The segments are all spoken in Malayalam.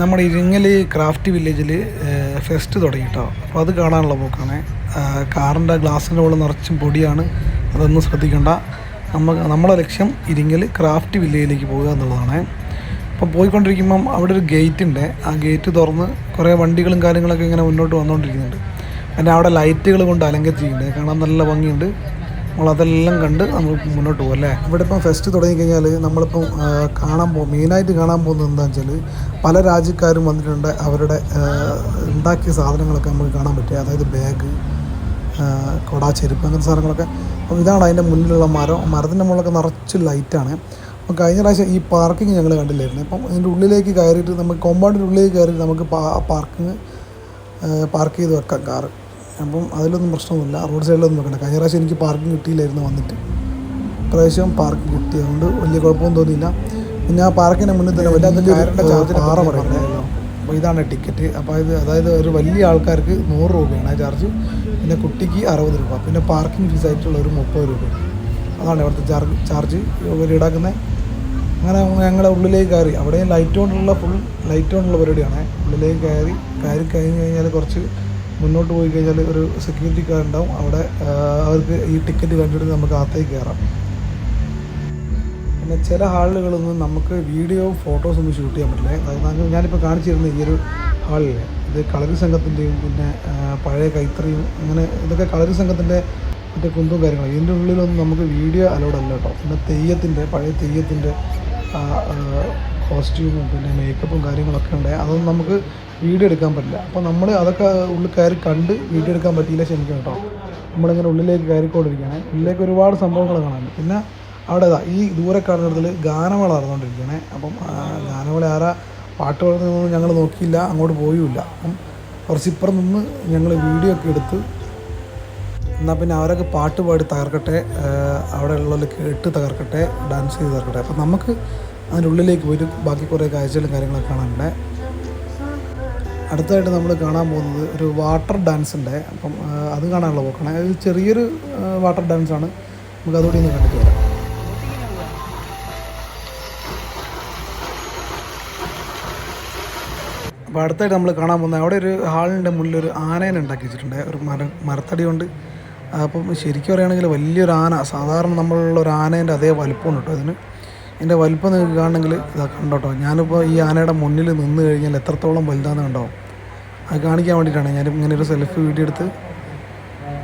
നമ്മുടെ ഇരിങ്ങൽ ക്രാഫ്റ്റ് വില്ലേജിൽ ഫെസ്റ്റ് തുടങ്ങി കേട്ടോ അപ്പോൾ അത് കാണാനുള്ള പോക്കാണ്. കാറിന്റെ ഗ്ലാസ്സിന്റെ മുകളിൽ നിറച്ചും പൊടിയാണ്. അതൊന്നും ശ്രദ്ധിക്കേണ്ട. നമ്മൾ നമ്മളെ ലക്ഷ്യം ഇരിങ്ങൽ ക്രാഫ്റ്റ് വില്ലേജിലേക്ക് പോവുക എന്നുള്ളതാണ്. അപ്പോൾ പോയിക്കൊണ്ടിരിക്കുമ്പം അവിടെ ഒരു ഗേറ്റ് ഉണ്ട് ആ ഗേറ്റ് തുറന്ന് കുറേ വണ്ടികളും കാര്യങ്ങളൊക്കെ ഇങ്ങനെ മുന്നോട്ട് വന്നുകൊണ്ടിരിക്കുന്നുണ്ട് പിന്നെ അവിടെ ലൈറ്റുകൾ കൊണ്ട് അലങ്കരിച്ചിട്ടുണ്ട് കാണാൻ നല്ല ഭംഗിയുണ്ട്. നമ്മളതെല്ലാം കണ്ട് നമ്മൾ മുന്നോട്ട് പോകും അല്ലേ? ഇവിടെ ഇപ്പം ഫെസ്റ്റ് തുടങ്ങിക്കഴിഞ്ഞാൽ നമ്മളിപ്പം കാണാൻ പോകും മെയിനായിട്ട് കാണാൻ പോകുന്നത് എന്താണെന്ന് വെച്ചാൽ പല രാജ്യക്കാരും വന്നിട്ടുണ്ട് അവരുടെ ഉണ്ടാക്കിയ സാധനങ്ങളൊക്കെ നമുക്ക് കാണാൻ പറ്റും. അതായത് ബാഗ് കൊടാ ചെരുപ്പ് അങ്ങനത്തെ സാധനങ്ങളൊക്കെ. അപ്പം ഇതാണ് അതിന്റെ മുന്നിലുള്ള മരം. മരത്തിന്റെ മുകളിലൊക്കെ നിറച്ച് ലൈറ്റാണ് അപ്പം കഴിഞ്ഞ പ്രാവശ്യം ഈ പാർക്കിംഗ് ഞങ്ങൾ കണ്ടില്ലായിരുന്നു. അപ്പം ഇതിന്റെ ഉള്ളിലേക്ക് കയറിയിട്ട് നമുക്ക് കോമ്പൗണ്ടിന്റെ ഉള്ളിലേക്ക് കയറിയിട്ട് നമുക്ക് പാർക്കിങ് പാർക്ക് ചെയ്ത് വെക്കാം കാറ് അപ്പം അതിലൊന്നും പ്രശ്നമൊന്നുമില്ല. റോഡ് സൈഡിലൊന്നും വെക്കണ്ട കഴിഞ്ഞ പ്രാവശ്യം എനിക്ക് പാർക്കിംഗ് കിട്ടിയില്ലായിരുന്നു വന്നിട്ട്. പ്രാവശ്യം പാർക്ക് കിട്ടി അതുകൊണ്ട് വലിയ കുഴപ്പമൊന്നും തോന്നിയില്ല. പിന്നെ ആ പാർക്കിന്റെ മുന്നിൽ തന്നെ വല്ലാത്ത പാറ പറയുന്നുണ്ടല്ലോ അപ്പോൾ ഇതാണ് ടിക്കറ്റ് അപ്പോൾ ഇത് അതായത് ഒരു വലിയ ആൾക്കാർക്ക് നൂറ് രൂപയാണ് ആ ചാർജ് പിന്നെ കുട്ടിക്ക് അറുപത് രൂപ. പിന്നെ പാർക്കിംഗ് ഫീസ് ആയിട്ടുള്ള ഒരു മുപ്പത് രൂപ. അതാണ് ഇവിടുത്തെ ചാർജ് ചാർജ് ഈടാക്കുന്നത് അങ്ങനെ ഞങ്ങളെ ഉള്ളിലേക്ക് കയറി. അവിടെയും ലൈറ്റ് കൊണ്ടുള്ള ഫുൾ ലൈറ്റ് കൊണ്ടുള്ള പരിപാടിയാണ്. ഉള്ളിലേക്ക് കയറി കയറി കഴിഞ്ഞ് കഴിഞ്ഞാൽ കുറച്ച് മുന്നോട്ട് പോയി കഴിഞ്ഞാൽ ഒരു സെക്യൂരിറ്റി ഉണ്ടാവും. അവിടെ അവർക്ക് ഈ ടിക്കറ്റ് കണ്ടിട്ട് നമുക്ക് അകത്തേക്ക് കയറാം. പിന്നെ ചില ഹാളുകളൊന്നും നമുക്ക് വീഡിയോ ഫോട്ടോസ് ഒന്നും ഷൂട്ട് ചെയ്യാൻ പറ്റില്ല. അതായത് ഞാനിപ്പോൾ കാണിച്ചിരുന്ന ഈ ഒരു ഹാളിലെ ഇത് കളരി സംഘത്തിന്റെയും പിന്നെ പഴയ കൈത്തറിയും അങ്ങനെ ഇതൊക്കെ കളരി സംഘത്തിന്റെ മറ്റേ കുന്തും കാര്യങ്ങളും. ഇതിന്റെ ഉള്ളിലൊന്നും നമുക്ക് വീഡിയോ അലൗഡ് അല്ല കേട്ടോ. പിന്നെ തെയ്യത്തിന്റെ പഴയ തെയ്യത്തിന്റെ കോസ്റ്റ്യൂമും പിന്നെ മേക്കപ്പും കാര്യങ്ങളൊക്കെ ഉണ്ട് അതൊന്നും നമുക്ക് വീഡിയോ എടുക്കാൻ പറ്റില്ല. അപ്പോൾ നമ്മൾ അതൊക്കെ ഉള്ളിൽ കയറി കണ്ട് വീഡിയോ എടുക്കാൻ പറ്റിയില്ല ക്ഷമിക്കണം കേട്ടോ. നമ്മളിങ്ങനെ ഉള്ളിലേക്ക് കയറിക്കൊണ്ടിരിക്കുകയാണ്. ഉള്ളിലേക്ക് ഒരുപാട് സംഭവങ്ങൾ കാണാനുണ്ട്. പിന്നെ അവിടെ ഈ ദൂരെ കാണുന്നിടത്തിൽ ഗാനമേള നടന്നുകൊണ്ടിരിക്കുകയാണ്. അപ്പം ഗാനമേള ആരാ പാട്ട് പാടുന്നതൊന്നും ഞങ്ങൾ നോക്കിയില്ല അങ്ങോട്ട് പോയുമില്ല അപ്പം കുറച്ച് ഇപ്പുറം നിന്ന് ഞങ്ങൾ വീഡിയോ ഒക്കെ എടുത്ത് എന്നാൽ പിന്നെ അവരൊക്കെ പാട്ട് പാടി തകർക്കട്ടെ അവിടെ ഉള്ളവർ കേട്ട് തകർക്കട്ടെ ഡാൻസ് ചെയ്ത് തകർക്കട്ടെ. അപ്പം നമുക്ക് അതിന്റെ ഉള്ളിലേക്ക് പോയിട്ട് ബാക്കി കുറേ കാഴ്ചകളും കാര്യങ്ങളൊക്കെ കാണാനുണ്ട് അടുത്തായിട്ട് നമ്മൾ കാണാൻ പോകുന്നത് ഒരു വാട്ടർ ഡാൻസ് ഉണ്ട്. അപ്പം അത് കാണാനുള്ള പോക്കാണ്. അത് ചെറിയൊരു വാട്ടർ ഡാൻസ് ആണ്. നമുക്ക് അതുകൂടി ഒന്ന് കണ്ടിട്ട് വരാം. അപ്പോൾ അടുത്തായിട്ട് നമ്മൾ കാണാൻ പോകുന്നത് അവിടെ ഒരു ഹാളിന്റെ മുന്നിൽ ഒരു ആനേനെ ഉണ്ടാക്കി വെച്ചിട്ടുണ്ട്. ഒരു മര മരത്തടി കൊണ്ട്. അപ്പം ശരിക്കും പറയുകയാണെങ്കിൽ വലിയൊരു ആന സാധാരണ നമ്മളുള്ള ഒരു ആനേന്റെ അതേ വലിപ്പമുണ്ട് കേട്ടോ ഇതിന്. ഇതിന്റെ വലിപ്പം നിങ്ങൾക്ക് കാണണമെങ്കിൽ ഇതാ കണ്ടോട്ടോ ഞാനിപ്പോൾ ഈ ആനയുടെ മുന്നിൽ നിന്ന് കഴിഞ്ഞാൽ എത്രത്തോളം വലുതാണെന്ന് കണ്ടോ. അത് കാണിക്കാൻ വേണ്ടിയിട്ടാണ് ഞാൻ ഇങ്ങനെ ഒരു സെൽഫി വീഡിയോ എടുത്ത്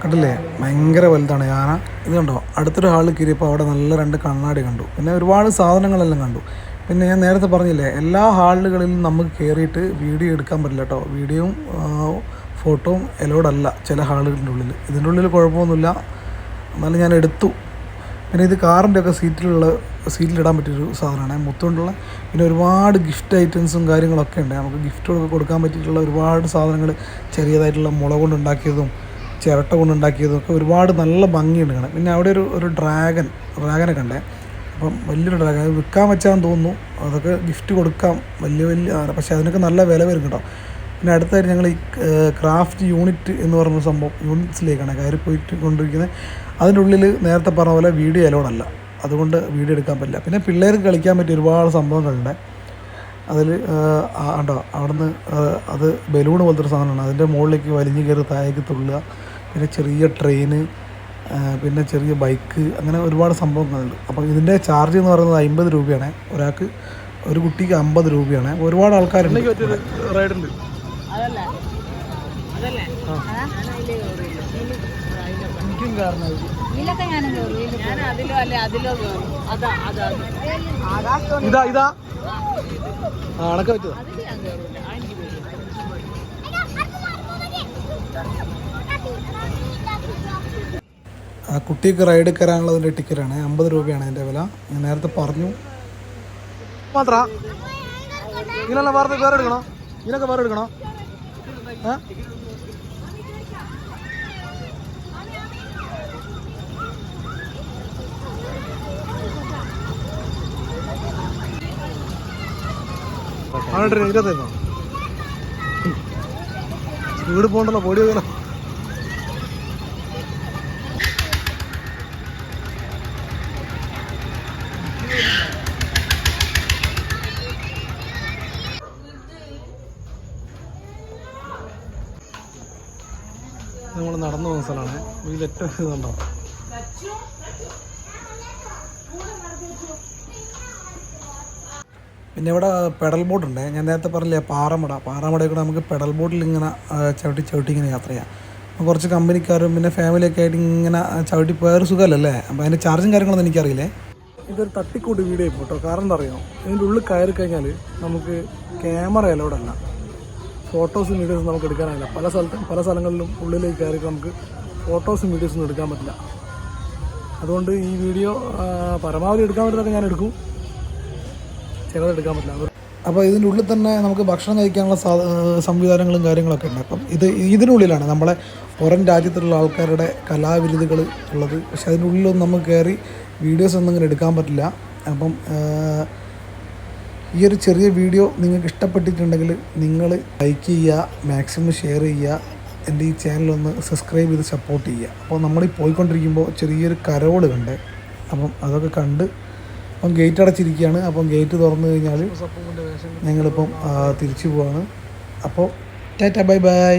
കണ്ടില്ലേ? ഭയങ്കര വലുതാണ് ആന. ഇത് കണ്ടോ? അടുത്തൊരു ഹാളിൽ കയറിയപ്പോൾ അവിടെ നല്ല രണ്ട് കണ്ണാടി കണ്ടു. പിന്നെ ഒരുപാട് സാധനങ്ങളെല്ലാം കണ്ടു. പിന്നെ ഞാൻ നേരത്തെ പറഞ്ഞില്ലേ എല്ലാ ഹാളുകളിലും നമുക്ക് കയറിയിട്ട് വീഡിയോ എടുക്കാൻ പറ്റില്ല കേട്ടോ വീഡിയോയും ഫോട്ടോയും എലോഡല്ല ചില ഹാളുകളുടെ ഉള്ളിൽ. ഇതിന്റെ ഉള്ളിൽ കുഴപ്പമൊന്നുമില്ല. എന്നാലും ഞാൻ എടുത്തു. പിന്നെ ഇത് കാറിന്റെ ഒക്കെ സീറ്റിലുള്ള സീറ്റിലിടാൻ പറ്റിയൊരു സാധനമാണ്. മുത്തുകൊണ്ടുള്ള പിന്നെ ഒരുപാട് ഗിഫ്റ്റ് ഐറ്റംസും കാര്യങ്ങളൊക്കെ ഉണ്ട്. നമുക്ക് ഗിഫ്റ്റുകളൊക്കെ കൊടുക്കാൻ പറ്റിയിട്ടുള്ള ഒരുപാട് സാധനങ്ങൾ ചെറിയതായിട്ടുള്ള മുള കൊണ്ടുണ്ടാക്കിയതും ചിരട്ട കൊണ്ടുണ്ടാക്കിയതും ഒക്കെ ഒരുപാട് നല്ല ഭംഗിയുണ്ട് കാണാൻ. പിന്നെ അവിടെ ഒരു ഒരു ഡ്രാഗൻ ഡ്രാഗനെ കണ്ടേ അപ്പം വലിയൊരു ഡ്രാഗൻ അത് വിൽക്കാൻ വെച്ചാന്ന് തോന്നുന്നു. അതൊക്കെ ഗിഫ്റ്റ് കൊടുക്കാം. വലിയ വലിയ പക്ഷേ അതിനൊക്കെ നല്ല വില വരും കേട്ടോ. പിന്നെ അടുത്തായിട്ട് ഞങ്ങൾ ഈ ക്രാഫ്റ്റ് യൂണിറ്റ് എന്ന് പറഞ്ഞ സംഭവം യൂണിറ്റ്സിലേക്കാണ് കയറി പോയിട്ട് കൊണ്ടിരിക്കുന്നത് അതിന്റെ ഉള്ളിൽ നേരത്തെ പറഞ്ഞ പോലെ വീഡിയോ അലോഡ് അല്ല. അതുകൊണ്ട് വീഡിയോ എടുക്കാൻ പറ്റില്ല. പിന്നെ പിള്ളേർക്ക് കളിക്കാൻ പറ്റിയ ഒരുപാട് സംഭവങ്ങളുണ്ട്. അതിൽ ഉണ്ടോ അവിടുന്ന് അത് ബലൂൺ പോലത്തെ ഒരു സാധനമാണ്. അതിന്റെ മുകളിലേക്ക് വലിഞ്ഞു കയറി താഴേക്ക് തുള്ളുക. പിന്നെ ചെറിയ ട്രെയിന് പിന്നെ ചെറിയ ബൈക്ക് അങ്ങനെ ഒരുപാട് സംഭവങ്ങളുണ്ട്. അപ്പം ഇതിന്റെ ചാർജ് എന്ന് പറയുന്നത് അമ്പത് രൂപയാണ്. ഒരാൾക്ക് ഒരു കുട്ടിക്ക് അമ്പത് രൂപയാണ്. ഒരുപാട് ആൾക്കാരുണ്ട്. റൈഡുണ്ട് എനിക്കും കാരണം ഇതിലൊക്കെ ഞാനും ഞാൻ അതിലോ അല്ലെ അതിലോ കയറും അതാ അതാ ഇതാ ഇതാ. ആ അണക്ക അതിൽ ഞാൻ എനിക്ക് ആ കുട്ടിക്ക് റൈഡ് കയറാനുള്ളതിന്റെ ടിക്കറ്റാണ് അമ്പത് രൂപയാണ് അതിന്റെ വില. ഞാൻ നേരത്തെ പറഞ്ഞു. മാത്ര? ഇങ്ങനെയുള്ള വേറെ വേറെ എടുക്കണോ? ഇതിനൊക്കെ വേറെ എടുക്കണോ? ഏ വീട് പോകണ്ടല്ലോ പൊടി പോയാലോ നമ്മൾ നടന്നു പോകുന്ന സ്ഥലമാണ്. ഇതിലേറ്റവും ഇതുണ്ടോ പിന്നെ ഇവിടെ പെഡൽ ബോട്ട് ഉണ്ട്. ഞാൻ നേരത്തെ പറഞ്ഞില്ലേ പാറമട. പാറമടയിൽ കൂടെ നമുക്ക് പെഡൽ ബോട്ടിൽ ഇങ്ങനെ ചവിട്ടി ചവിട്ടി ഇങ്ങനെ യാത്ര ചെയ്യാം. കുറച്ച് കമ്പനിക്കാരും പിന്നെ ഫാമിലിയൊക്കെ ആയിട്ട് ഇങ്ങനെ ചവിട്ടി പോയൊരു സുഖമല്ലല്ലേ? അപ്പോൾ അതിന്റെ ചാർജും കാര്യങ്ങളൊന്നും എനിക്കറിയില്ലേ? ഇതൊരു തട്ടിക്കൂട്ട് വീഡിയോ പോട്ടോ. കാരണം എന്താ അറിയാം? ഇതിന്റെ ഉള്ളിൽ കയറി കഴിഞ്ഞാൽ നമുക്ക് ക്യാമറ അലോഡല്ല ഫോട്ടോസും വീഡിയോസും നമുക്ക് എടുക്കാനാവില്ല പല സ്ഥലത്തും പല സ്ഥലങ്ങളിലും ഉള്ളിലേക്ക് കയറി നമുക്ക് ഫോട്ടോസും വീഡിയോസും എടുക്കാൻ പറ്റില്ല. അതുകൊണ്ട് ഈ വീഡിയോ പരമാവധി എടുക്കാൻ പറ്റുന്നതൊക്കെ ഞാൻ എടുക്കും. ചിലത് എടുക്കാൻ പറ്റില്ല. അപ്പോൾ ഇതിന്റെ ഉള്ളിൽ തന്നെ നമുക്ക് ഭക്ഷണം കഴിക്കാനുള്ള സംവിധാനങ്ങളും കാര്യങ്ങളൊക്കെ ഉണ്ട്. അപ്പം ഇത് ഇതിനുള്ളിലാണ് നമ്മളെ പുറം രാജ്യത്തുള്ള ആൾക്കാരുടെ കലാവിരുതുകൾ ഉള്ളത്. പക്ഷെ അതിനുള്ളിലൊന്നും നമുക്ക് കയറി വീഡിയോസ് ഒന്നും ഇങ്ങനെ എടുക്കാൻ പറ്റില്ല. അപ്പം ഈ ഒരു ചെറിയ വീഡിയോ നിങ്ങൾക്ക് ഇഷ്ടപ്പെട്ടിട്ടുണ്ടെങ്കിൽ നിങ്ങൾ ലൈക്ക് ചെയ്യുക മാക്സിമം ഷെയർ ചെയ്യുക എന്റെ ഈ ചാനലൊന്ന് സബ്സ്ക്രൈബ് ചെയ്ത് സപ്പോർട്ട് ചെയ്യുക. അപ്പോൾ നമ്മൾ ഈ പോയിക്കൊണ്ടിരിക്കുമ്പോൾ ചെറിയൊരു കരോട് കണ്ട് അപ്പം അതൊക്കെ കണ്ട് അപ്പം ഗേറ്റ് അടച്ചിരിക്കുകയാണ്. അപ്പം ഗേറ്റ് തുറന്നു കഴിഞ്ഞാൽ ഞങ്ങളിപ്പം തിരിച്ചു പോവാണ്. അപ്പോൾ ടാറ്റ ബൈ ബൈ.